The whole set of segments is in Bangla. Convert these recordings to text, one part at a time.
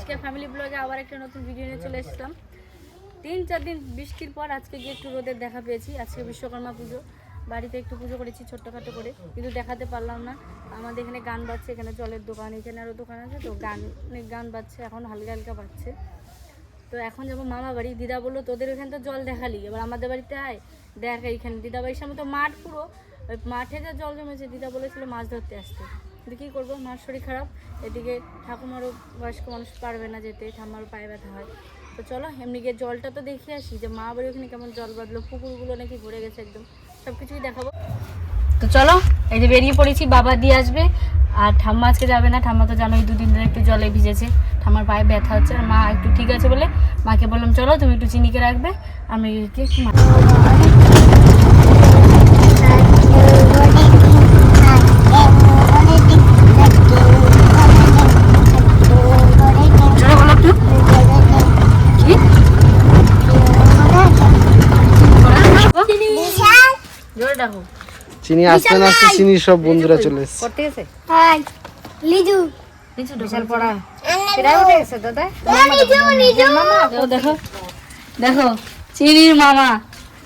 ফ্যামিলি ব্লগে আবার একটা নতুন ভিডিও নিয়ে চলে এসেছিলাম। তিন চার দিন বৃষ্টির পর আজকে গিয়ে একটু রোদের দেখা পেয়েছি। আজকে বিশ্বকর্মা পুজো। বাড়িতে একটু পুজো করেছি, ছোট্টখাটো করে। কিন্তু দেখাতে পারলাম না। আমাদের এখানে গান বাজছে, এখানে জলের দোকান, এখানে আরও দোকান আছে। তো গান গান বাজছে, এখন হালকা হালকা বাজছে। তো এখন যাব মামা বাড়ি। দিদা বলল, তোদের ওখানে তো জল দেখালি। এবার আমাদের বাড়িতে আয়, দেখ এইখানে। দিদা বাড়ির সামনে তো মাঠ পুরো। ওই মাঠে যা জল জমেছে, দিদা বলেছিল মাছ ধরতে আসতে। কিন্তু কী করব, মার শরীর খারাপ। এদিকে ঠাকুমারও বয়স্ক মানুষ পারবে না যেতে, ঠাম্মারও পায়ে ব্যথা হয়। তো চলো, এমনি গিয়ে জলটা তো দেখে আসি, যে মা বাড়ি ওখানে কেমন জল বাঁধলো, পুকুরগুলো নাকি ভরে গেছে একদম। সব কিছুই দেখাবো। তো চলো, এই যে বেরিয়ে পড়েছি, বাবা দিয়ে আসবে। আর ঠাম্মা আজকে যাবে না, ঠাম্মা তো জানোই দুদিন ধরে একটু জলে ভিজেছে। ঠাম্মার পায়ে ব্যথা হচ্ছে, আর মা একটু ঠিক আছে বলে মাকে বললাম, চলো তুমি একটু চিনিকে রাখবে, আমি গিয়ে একটু মা- জোরে বলো একটু কি জোরে ডাকো চিনি আসতে না আসতে চিনি সব বন্ধুরা চলে এসছে। করতে গেছে? লিজু নিচু বিশাল পড়া লিজু দেখো। দেখো দেখো চিনির মামা।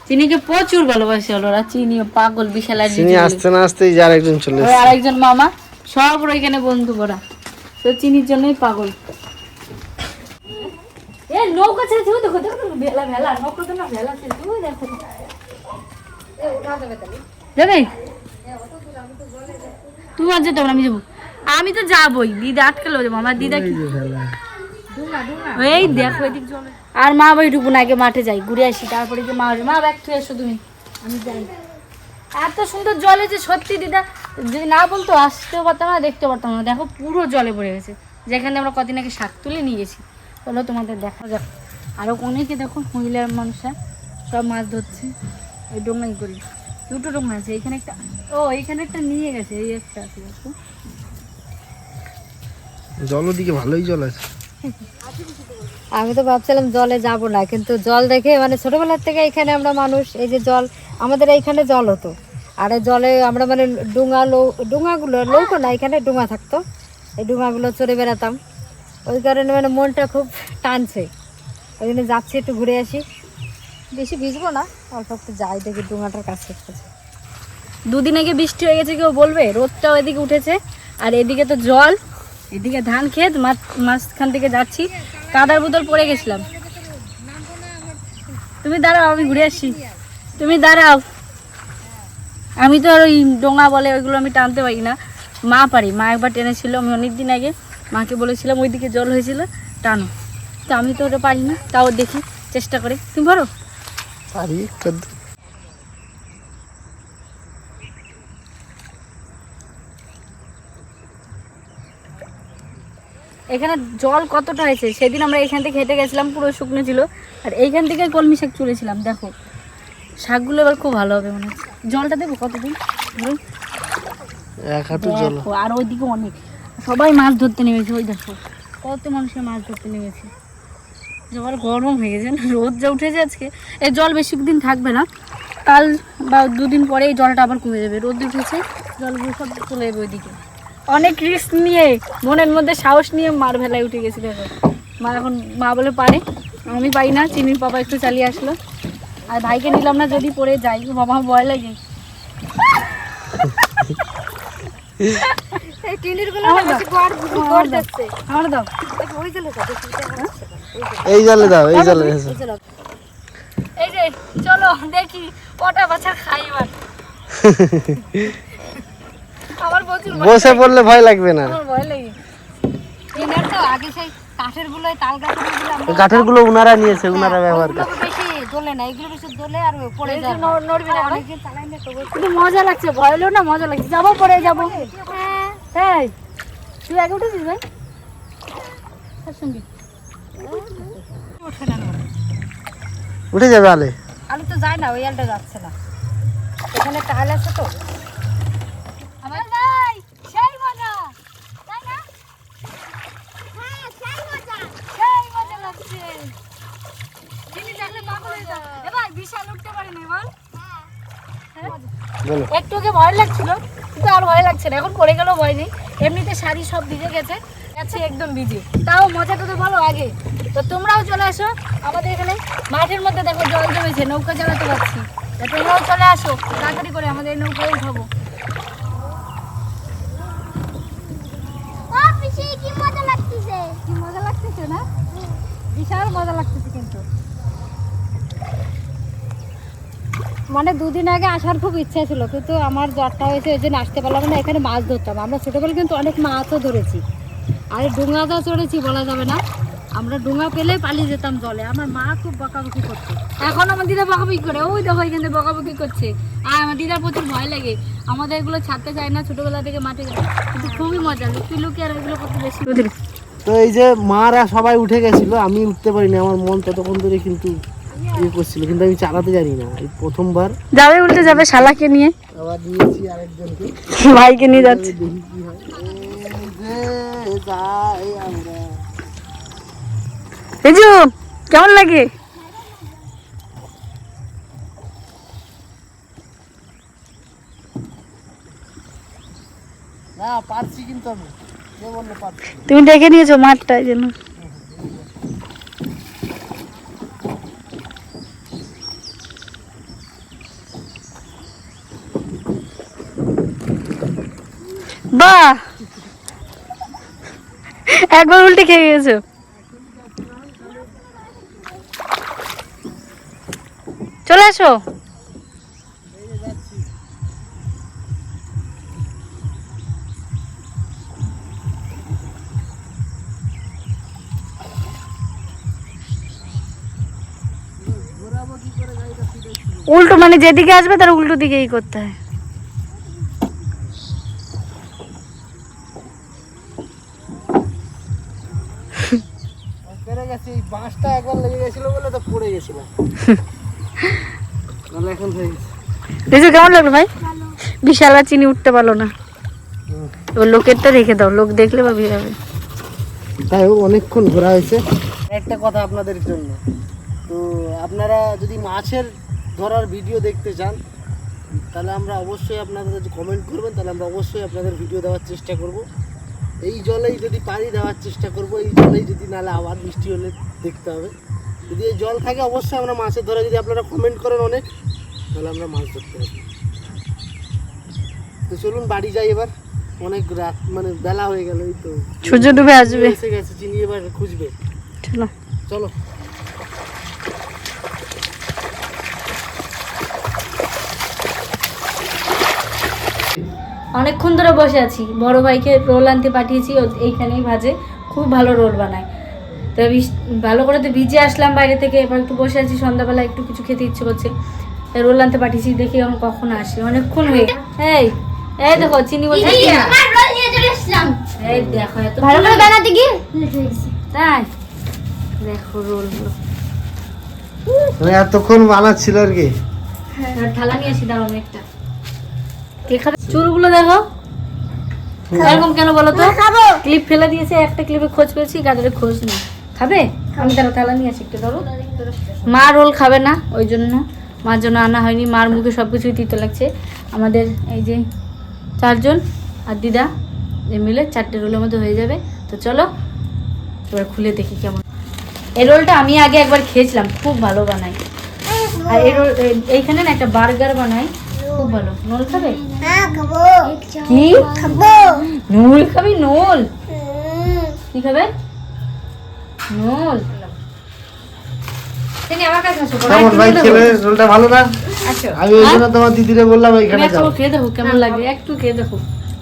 চিনিকে প্রচুর ভালোবাসে ওরা চিনি পাগল বিশাল আর চিনি আসতে না আসতেই যার একজন চলে এসছে। আরেকজন মামা সব ওরা এখানে বন্ধু ওরা। তো চিনির জন্যই পাগল। এ নৌকা ওই দেখো দেখো দেখো, ভেলা ভেলা নৌকা তো না ভেলা ছেড়েছে ওই দেখো। যাবে? তুমি আর যেতে আমি যাব। আমি তো যাবোই। দিদা আটকালো যাব। আমার দিদা কি? এই দেখো এদিক আর মা ঢুকবো না, আগে মাঠে যাই। ঘুরে আসি, তারপরে যে মা। মা, ব্যাগ তুই এসো তুমি। আমি যাই। এত সুন্দর জলে যে সত্যি দিদা, যদি না বলতো, আসতেও পারতাম না, দেখতেও পারতাম না। দেখো, পুরো জলে পড়ে গেছে। যেখানে আমরা কদিন আগে শাক তুলে নিয়ে গেছি। চলো, তোমাদের দেখা যাক। আরও অনেকে দেখো, মহিলার মানুষরা সব মাছ ধরছে। ওই ডোঙাই করি দুটো ডোঙা আছে এখানে একটা ও এইখানে একটা নিয়ে গেছে এই একটা আছে জল ওদিকে ভালোই জল আছে। আমি তো ভাবছিলাম জলে যাব না কিন্তু জল দেখে মানে ছোটবেলার থেকে এখানে আমরা মানুষ এই যে জল আমাদের এইখানে জল হতো। আর জলে আমরা মানে ডুঙা লো ডুঙাগুলো নৌকো না এখানে ডুঙা থাকতো। এই ডুঙাগুলো চড়ে বেড়াতাম। ওই কারণে মানে মনটা খুব টানছে। ওই জন্য যাচ্ছি একটু ঘুরে আসি। বেশি ভিজবো না, অল্প একটু যাই দেখি ডুঙাটার কাছে দুদিন আগে বৃষ্টি হয়ে গেছে, কেউ বলবে, রোদটাও এদিকে উঠেছে। আর এদিকে তো জল, এদিকে ধান মাছ, মাঝখান থেকে যাচ্ছি। কাদার বোতল পড়ে গেছিলাম। তুমি দাঁড়াও, আমি ঘুরে আসি তুমি দাঁড়াও। আমি তো আর ওই ডোঙা বলে ওইগুলো আমি টানতে পারি না। মা পারি, মা একবার টেনেছিল, আমি অনেক দিন আগে মাকে বলেছিলাম, ওইদিকে জল হয়েছিল, টানো। তো আমি তো ওটা পারি না তাও দেখি, চেষ্টা করে। তুমি পারো? পারি একটু এখানে জল কতটা হয়েছে? সেদিন আমরা এখান থেকে হেঁটে গেছিলাম পুরো শুকনো ছিল। আর এইখান থেকে কলমি শাক তুলেছিলাম দেখো। শাকগুলো এবার খুব ভালো হবে মনে হচ্ছে। জলটা দেবো কতদিন? আর ওইদিকে অনেক। সবাই মাছ ধরতে নেমেছে ওই দেখো। কত মানুষের মাছ ধরতে নেমেছে। জল গরম হয়ে গেছে। না রোদ যা উঠেছে আজকে। এই জল বেশি দিন থাকবে না। কাল বা দুদিন পরে এই জলটা আবার কমে যাবে। রোদ উঠেছে জলগুলো সব চলে যাবে ওইদিকে। অনেক রিস্ক নিয়ে মনের মধ্যে সাহস নিয়ে মার ভেলায় উঠে মা এখন মা বলে পারে। আমি পাই না চিনির পাপা একটু চালিয়ে আসলো। আর ভাইকে নিলাম না যদি পরে যাই। বাবা ভয় লাগে। আমার দাও। আমার দাও। এই জলে দাও এই জলে এসো। এই যে চলো দেখি কটা বাচ্চা খাই এবার। আমার প্রচুর বসে পড়লে ভয় লাগবে না। আমার ভয় লাগে। টিনের তো আগে সেই কাঠেরগুলো তাল কাঠেরগুলো কাঠেরগুলো উনারা নিয়েছে উনারা ব্যবহার করে। বেশি জ্বলে না এগুলো বেশি জ্বলে আর পড়ে যায় নড়- নড়বি না, অনেকদিন চালাই না তবু কিন্তু মজা লাগছে ভয় হলেও না মজা লাগছে। যাব পরে যাব। হ্যাঁ। তুই আগে উঠেছিস ভাই? তার সঙ্গে উঠে যাবে আলে। আলু তো যায় না ওই আলটা যাচ্ছে না। এখানে টাইল আছে তো। আমার ভাই সেই মজা। তাই না? হ্যাঁ সেই মজা। সেই মজা লাগছে। চিনি থাকলে পাগল হয়ে যাবে। এ ভাই বিশাল উঠতে পারিনি বল। হ্যাঁ? বলো। একটু ভয় লাগছিল কিন্তু আর ভয় লাগছে না। এখন পড়ে গেলেও ভয় নেই। এমনিতে শাড়ি সব ভিজে গেছে। আছি একদম বিজি তাও মজাটা তো ভালো আগে। তো তোমরাও চলে আসো। আমাদের এখানে মাঠের মধ্যে দেখো জল জমেছে নৌকা চালাতে পারছি। তোমরাও চলে আসো তাড়াতাড়ি করে আমাদের নৌকায় উঠাবো। কি মজা লাগতেছে? কি মজা লাগতেছে না? বিশাল মজা লাগতেছে কিন্তু। মানে দুদিন আগে আসার খুব ইচ্ছা ছিল কিন্তু আমার জ্বরটা হয়েছে ওই জন্য আসতে পারলাম না। এখানে মাছ ধরতাম। আমরা ছোটোবেলা কিন্তু অনেক মাছও ধরেছি। আর ডুঙা যা চড়েছি বলা যাবে না। আমরা ডোঙা পেলে পালিয়ে যেতাম জলে। আমার মা খুব বকাবকি করতো। এখন আমার দিদা বকাবকি করে। ওই দেখো এখানে বকাবকি করছে। আর আমার দিদার প্রচুর ভয় লাগে। আমাদের এগুলো ছাড়তে চায় না ছোটবেলা থেকে মাঠে যায় কিন্তু খুবই মজা লুকিয়ে লুকিয়ে আর এগুলো করতে বেশি তো এই যে মারা সবাই উঠে গেছিল আমি উঠতে পারিনি। আমার মন ততক্ষণ ধরে কিন্তু ইয়ে করছিল কিন্তু আমি চালাতে জানি না। এই প্রথমবার। যাবে উল্টে যাবে শালাকে নিয়ে। আবার নিয়েছি আরেকজনকে। ভাইকে নিয়ে যাচ্ছে। দেখি কি হয়। রিজু কেমন লাগে না পারছি কিন্তু আমি কে বলল পারছি তুমি ডেকে নিয়েছো মাঠটায় যেন বাহ একবার উল্টে খেয়ে গেছো? চলে আসো। উল্টো মানে যেদিকে আসবে তার উল্টো দিকেই করতে হয়। এই বাঁশটা একবার লেগে গেছিল বলে তো পড়ে গেছিলাম তাহলে এখন হয়ে গেছে। রিজু কেমন লাগল ভাই? বিশাল আর চিনি উঠতে পারল না। এবার লোকেরটা রেখে দাও লোক দেখলে বা যাবে তাই হোক অনেকক্ষণ ঘোরা হয়েছে। একটা কথা আপনাদের জন্য। তো আপনারা যদি মাছের ধরার ভিডিও দেখতে চান তাহলে আমরা অবশ্যই আপনাদের যদি কমেন্ট করবেন তাহলে আমরা অবশ্যই আপনাদের ভিডিও দেওয়ার চেষ্টা করব। এই জলেই যদি পানি দেওয়ার চেষ্টা করব এই জলেই যদি নালে আবার বৃষ্টি হলে দেখতে হবে। যদি এই জল থাকে অবশ্যই আমরা মাছের ধরা যদি আপনারা কমেন্ট করেন অনেক তাহলে আমরা মাছ ধরতে পারি তো চলুন বাড়ি যাই এবার। অনেক রাত মানে বেলা হয়ে গেল এই তো। সূর্য ডুবে আসবে। এসে গেছে চিনি এবার খুঁজবে। চলো। চলো। অনেকক্ষণ ধরে বসে আছি। বড় ভাইকে রোল আনতে পাঠিয়েছি ও এইখানেই ভাজে খুব ভালো রোল বানায়। তো বিশ- ভালো করে তো ভিজে আসলাম বাইরে থেকে এবার একটু বসে আছি সন্ধ্যাবেলা একটু কিছু খেতে ইচ্ছে করছে। রোল আনতে পাঠিয়েছি দেখি এখন কখন আসে। অনেকক্ষণ হয়ে এই এই দেখো চিনি বলছে। এই দেখো এত ভালো করে বানাতে গিয়ে? তাই দেখো রোল এতক্ষণ বানাচ্ছিল আর কি? আর থালা নিয়ে আসি দাঁড়ানো একটা। কে খাবে চুলগুলো দেখো। এরকম কেন বলো তো? ক্লিপ ফেলে দিয়েছে একটা ক্লিপে খোঁজ গাজরের খোঁজ নেই। খাবে? আমি তারা থালা নিয়ে আসি একটু ধরো। মা রোল খাবে না ওই জন্য। মার জন্য আনা হয়নি মার মুখে সব কিছুই তিতে লাগছে। আমাদের এই যে চারজন আর দিদা মিলে চারটে রোলের মধ্যে হয়ে যাবে। তো চলো এবার খুলে দেখি কেমন। এই রোলটা আমি আগে একবার খেয়েছিলাম খুব ভালো বানাই আর এই রোল এইখানে না একটা বার্গার বানাই খুব ভালো। নোল খাবে? কি? নোল খাবি? নোল কি খাবে? নোল তিনি আমার কাছে আসো কেমন ভাই? খেয়ে খেলে দেখো। ভালো না? আমি ওই জন্য তোমার দিদিরে বললাম এখানে যাও। খেয়ে দেখো কেমন লাগে। একটু খেয়ে দেখো।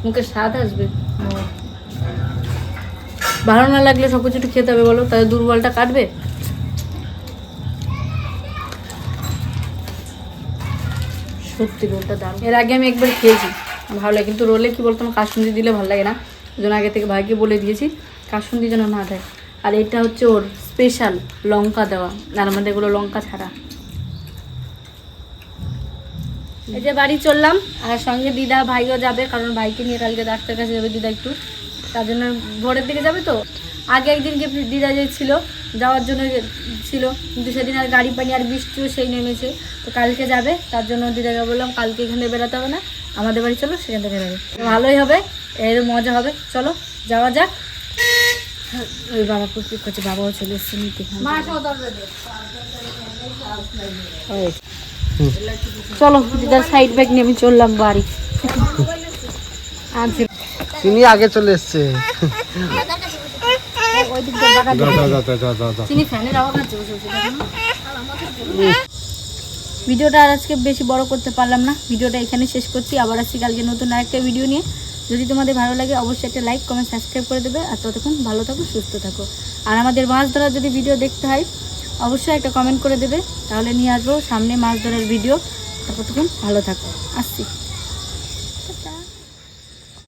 মুখে স্বাদ আসবে। ভালো না লাগলে সব কিছু একটু খেতে হবে বলো। তাহলে দুর্বলটা কাটবে? সত্যি, রোলটা দাম এর আগে আমি একবার খেয়েছি, ভালো লাগে। কিন্তু রোলে কি বলতো, আমার কাসুন্দি দিলে ভালো লাগে না। যেন আগে থেকে ভাইকে বলে দিয়েছি কাসুন্দি যেন না দেয়। আর এটা হচ্ছে ওর স্পেশাল লঙ্কা দেওয়া। আর আমাদের এগুলো লঙ্কা ছাড়া। এই যে বাড়ি চললাম, আর সঙ্গে দিদা ভাইও যাবে, কারণ ভাইকে নিয়ে কালকে ডাক্তার কাছে যাবে দিদা একটু। তার জন্য ভোরের দিকে যাবে তো? আগে একদিন যে দিদা যে ছিল যাওয়ার জন্য ছিল। কিন্তু সেদিন আর গাড়ি পানি আর বৃষ্টিও সেই নেমেছে। তো কালকে যাবে তার জন্য দিদাকে বললাম কালকে এখানে বেরোতে হবে না। আমাদের বাড়ি চলো সেখান থেকে বেরোবে ভালোই হবে এর মজা হবে। চলো যাওয়া যাক। ওই বাবা প্রস্তুত করছে বাবাও চলে এসছে নিতে। চলো দিদার সাইড ব্যাগ নিয়ে আমি চললাম বাড়ি। আনছি তিনি আগে চলে এসছে। চিনি ফ্যানের আওয়াজ আছে বসে বসে ভিডিওটা আর আজকে বেশি বড় করতে পারলাম না। ভিডিওটা এখানে শেষ করছি। আবার আসছি কালকে নতুন আরেকটা ভিডিও নিয়ে। যদি তোমাদের ভালো লাগে অবশ্যই একটা লাইক কমেন্ট সাবস্ক্রাইব করে দেবে। আর ততক্ষণ ভালো থাকো সুস্থ থাকো। আর আমাদের মাছ ধরার যদি ভিডিও দেখতে হয় অবশ্যই একটা কমেন্ট করে দেবে। তাহলে নিয়ে আসব সামনে মাছ ধরার ভিডিও। ততক্ষণ ভালো থাকো। আসছি।